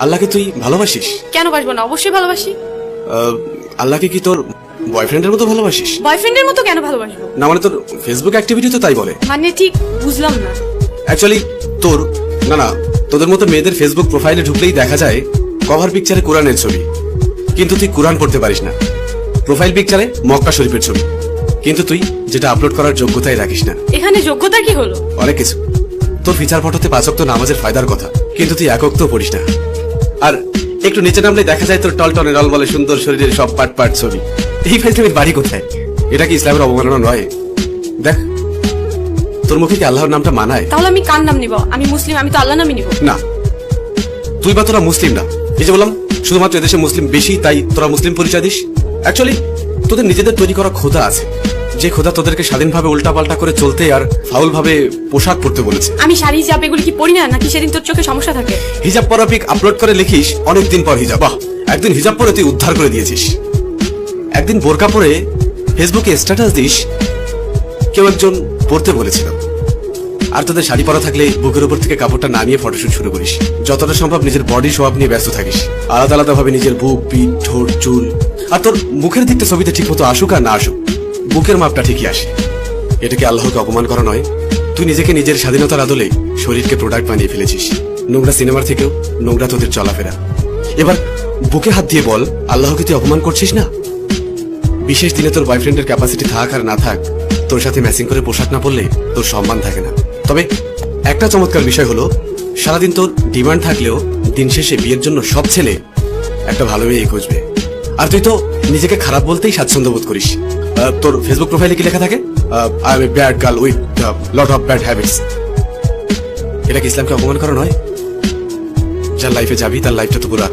আল্লাহকে তুই ভালোবাসিস? কেন বাসবো না? অবশ্যই ভালোবাসি। আহ, আল্লাহকে কি তোর বয়ফ্রেন্ডের মতো ভালোবাসিস? বয়ফ্রেন্ডের মতো কেন ভালোবাসবো? না মানে তোর ফেসবুক অ্যাক্টিভিটি তো তাই বলে। মানে ঠিক বুঝলাম না। অ্যাকচুয়ালি তোর না না তোদের মতো মেয়েদের ফেসবুক প্রোফাইলে ঢুকলেই দেখা যায় কভার পিকচারে কোরআনের ছবি। কিন্তু তুই কোরআন পড়তে পারিস না। প্রোফাইল পিকচারে মক্কা শরীফের ছবি। কিন্তু তুই যেটা আপলোড করার যোগ্যতাই রাখিস না। এখানে যোগ্যতা কি হলো? অনেক কিছু। তোর ফিচার ফটোতে পাঁচক তো নামাজের ফায়দার কথা। কিন্তু তুই একক তো পড়িস না। আর একটু নিচে নামলে দেখা যায় তোর টলটনে বলে সুন্দর শরীরের সব পাট পাট ছবি। এই ফাইজলামের বাড়ি কোথায়? এটা কি ইসলামের অবমাননা নয়? দেখ তোর মুখে কি আল্লাহর নামটা মানায়? তাহলে আমি কার নাম নিব? আমি মুসলিম আমি তো আল্লাহ নামই নিব। না। তুই বা তোরা মুসলিম না। এই যে বললাম শুধুমাত্র এদেশে মুসলিম বেশি তাই তোরা মুসলিম পরিচয় দিস? অ্যাকচুয়ালি তোদের নিজেদের তৈরি করা খোদা আছে। যে খোদা তোদেরকে স্বাধীনভাবে উল্টাপাল্টা করে চলতে আর ফাউল ভাবে পোশাক পরতে বলেছে। আমি শাড়ি হিজাব এগুলি কি পরি না? নাকি সেদিন তোর চোখে সমস্যা থাকে? হিজাব পরা পিক আপলোড করে লিখিস অনেকদিন পর হিজাব। বাহ একদিন হিজাব পরে তুই উদ্ধার করে দিয়েছিস। একদিন বোরকা পরে ফেসবুকে স্ট্যাটাস দিস কেউ একজন পড়তে বলেছিল। আর তোদের শাড়ি পরা থাকলে বুকের উপর থেকে কাপড়টা নামিয়ে ফটোশুট শুরু করিস। যতটা সম্ভব নিজের বডি আপ নিয়ে ব্যস্ত থাকিস। আলাদা আলাদা ভাবে নিজের বুক পিঠ ঠোঁট চুল। আর তোর মুখের দিকটা ছবিতে ঠিক মতো আসুক আর না আসুক বুকের মাপটা ঠিকই আসে। এটাকে আল্লাহকে অপমান করা নয়। তুই নিজেকে নিজের স্বাধীনতার আদলে শরীরকে প্রোডাক্ট বানিয়ে ফেলেছিস। নোংরা সিনেমার থেকেও নোংরা তোদের চলাফেরা। এবার বুকে হাত দিয়ে বল, আল্লাহকে তুই অপমান করছিস না? বিশেষ দিনে তোর বয়ফ্রেন্ডের ক্যাপাসিটি থাক আর না থাক, তোর সাথে ম্যাচিং করে পোশাক না পরলে তোর সম্মান থাকে না। তবে একটা চমৎকার বিষয় হলো, সারাদিন তোর ডিমান্ড থাকলেও দিন শেষে বিয়ের জন্য সব ছেলে একটা ভালো মেয়ে খুঁজবে। আর তুই তো নিজেকে খারাপ বলতেই স্বাচ্ছন্দ্য বোধ করিস। তোর ফেসবুক প্রোফাইলে কি লেখা থাকে? I am a bad girl with lot of bad habits এটা কি ইসলামকে অপমান করা নয়? যার লাইফে যাবি, তার লাইফটা তো পুরা